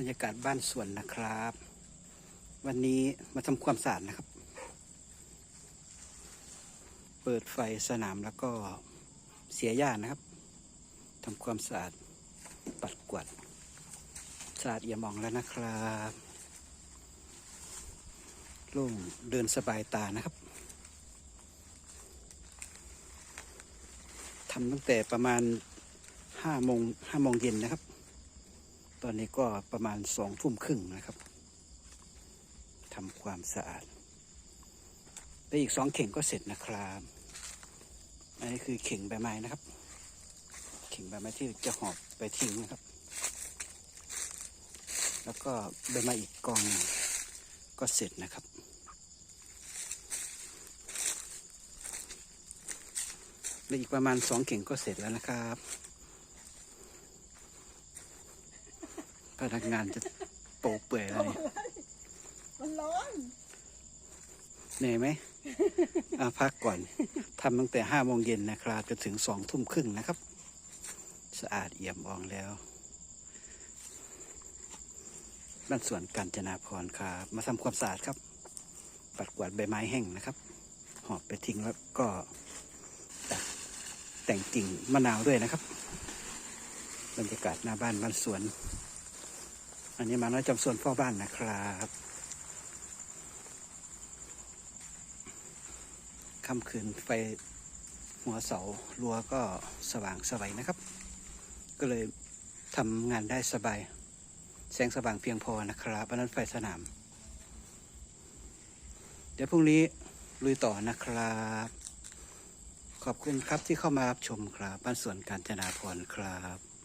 บรรยากาศบ้านสวนนะครับ วันนี้มาทำความสะอาดนะครับ เปิดไฟสนามแล้วก็เสียหญ้านะครับทำความสะอาดปัดกวาดสะอาดอี่ยมอ่องแล้วนะครับโล่งเดินสบายตานะครับทำตั้งแต่ประมาณห้าโมงห้าโมงเย็นนะครับ ตอนนี้ก็ประมาณสองทุ่มครึ่งนะครับทำความสะอาดไปอีกสองเข่งก็เสร็จนะครับอันนี้คือเข่งใบไม้นะครับ เข่งใบไม้ที่จะหอบไปทิ้งนะครับ แล้วก็ใบไม้อีกกองหนึ่งก็เสร็จนะครับและอีกประมาณสองเข่งก็เสร็จแล้วนะครับ พนักงานจะโปะเปื่อยแล้วนี่มันร้อนเหนื่อยไหมอะพักก่อนทำตั้งแต่ห้าโมงเย็นนะครับจนถึงสองทุ่มครึ่งนะครับ สะอาดเอี่ยมอ่องแล้วบ้านสวนกาญจนาพรครับ มาทำความสะอาดครับ ปัดกวาดใบไม้แห้งนะครับ หอบไปทิ้งแล้วก็ตัดแต่งกิ่งมะนาวด้วยนะครับ บรรยากาศหน้าบ้านบ้านสวน อันนี้มาน้อยจำส่วนพ่อบ้านนะครับค่ำคืนไฟหัวเสารั้วก็สว่างสวัยนะครับ ก็เลยทำงานได้สบาย แสงสว่างเพียงพอนะครับอันนั้นไฟสนาม เดี๋ยวพรุ่งนี้ลุยต่อนะครับ ขอบคุณครับที่เข้ามารับชมครับบ้านสวนกาญจนาพรครับ